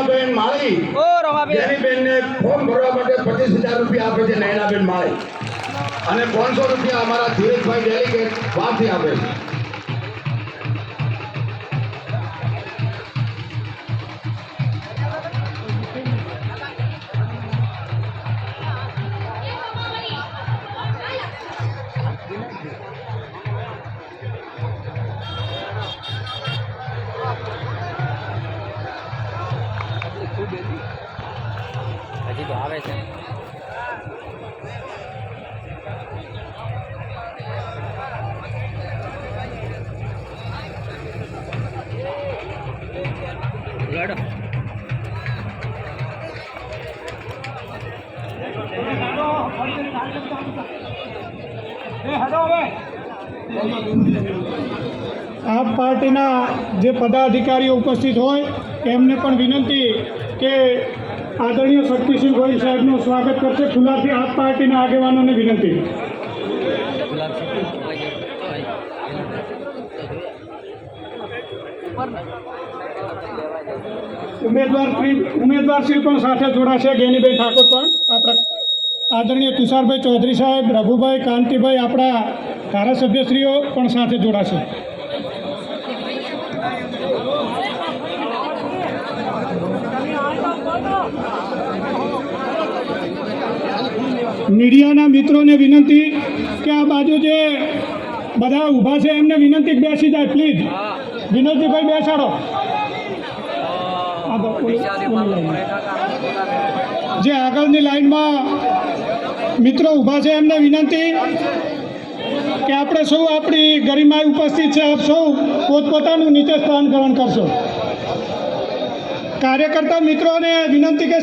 નયનાબેન માળી. ઓ રમાબેન. બેનને ફોર્મ ભરવા માટે પચીસ હજાર રૂપિયા આપે છે નયનાબેન માળી. અને પાંચસો રૂપિયા અમારા ધીરજભાઈ ડેલિગેટ વાથી આપે છે. હજી તો આવે છે. આપ પાર્ટીના જે પદાધિકારીઓ ઉપસ્થિત હોય એમને પણ વિનંતી કે આદરણીય શક્તિસિંહ ગોહિલ સાહેબનું સ્વાગત કરશે. ખુલ્લાથી આપ પાર્ટીના આગેવાનોને વિનંતી. ગુલાબ ઉમેદવાર ઉમેદવારશ્રી પણ સાથે જોડાશે. ગેનીબેન ઠાકોર પણ. આપણા આદરણીય તુષારભાઈ ચૌધરી સાહેબ, રઘુભાઈ કાંતિભાઈ, આપણા ધારાસભ્યશ્રીઓ પણ સાથે જોડાશે. મીડિયાના મિત્રોને વિનંતી કે આ બાજુ જે બધા ઊભા છે એમને વિનંતી બેસી જાય પ્લીઝ વિનોદજીભાઈ બેસાડો. જે આગળની લાઈનમાં મિત્રો ઊભા છે એમને વિનંતી કે આપણે સૌ આપણી ગરિમાએ ઉપસ્થિત છે આપ સૌ પોતપોતાનું નીચે સ્થાન ગ્રહણ કરશો. કાર્યકર્તા મિત્રોને વિનંતી કે